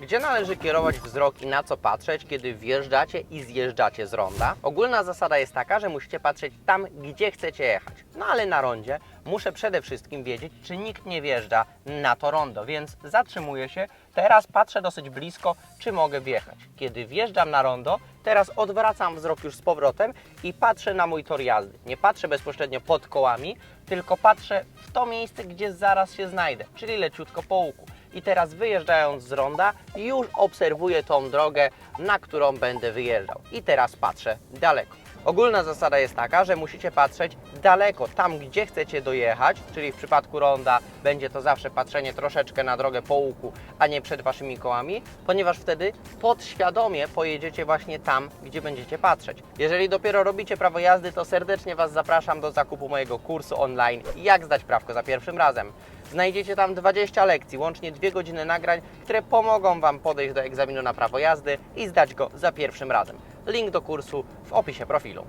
Gdzie należy kierować wzrok i na co patrzeć, kiedy wjeżdżacie i zjeżdżacie z ronda? Ogólna zasada jest taka, że musicie patrzeć tam, gdzie chcecie jechać. No ale na rondzie muszę przede wszystkim wiedzieć, czy nikt nie wjeżdża na to rondo, więc zatrzymuję się. Teraz patrzę dosyć blisko, czy mogę wjechać. Kiedy wjeżdżam na rondo, teraz odwracam wzrok już z powrotem i patrzę na mój tor jazdy. Nie patrzę bezpośrednio pod kołami, tylko patrzę w to miejsce, gdzie zaraz się znajdę, czyli leciutko po łuku. I teraz wyjeżdżając z ronda, już obserwuję tą drogę, na którą będę wyjeżdżał. I teraz patrzę daleko. Ogólna zasada jest taka, że musicie patrzeć daleko, tam gdzie chcecie dojechać, czyli w przypadku ronda będzie to zawsze patrzenie troszeczkę na drogę po łuku, a nie przed waszymi kołami, ponieważ wtedy podświadomie pojedziecie właśnie tam, gdzie będziecie patrzeć. Jeżeli dopiero robicie prawo jazdy, to serdecznie Was zapraszam do zakupu mojego kursu online Jak zdać prawko za pierwszym razem. Znajdziecie tam 20 lekcji, łącznie 2 godziny nagrań, które pomogą Wam podejść do egzaminu na prawo jazdy i zdać go za pierwszym razem. Link do kursu w opisie profilu.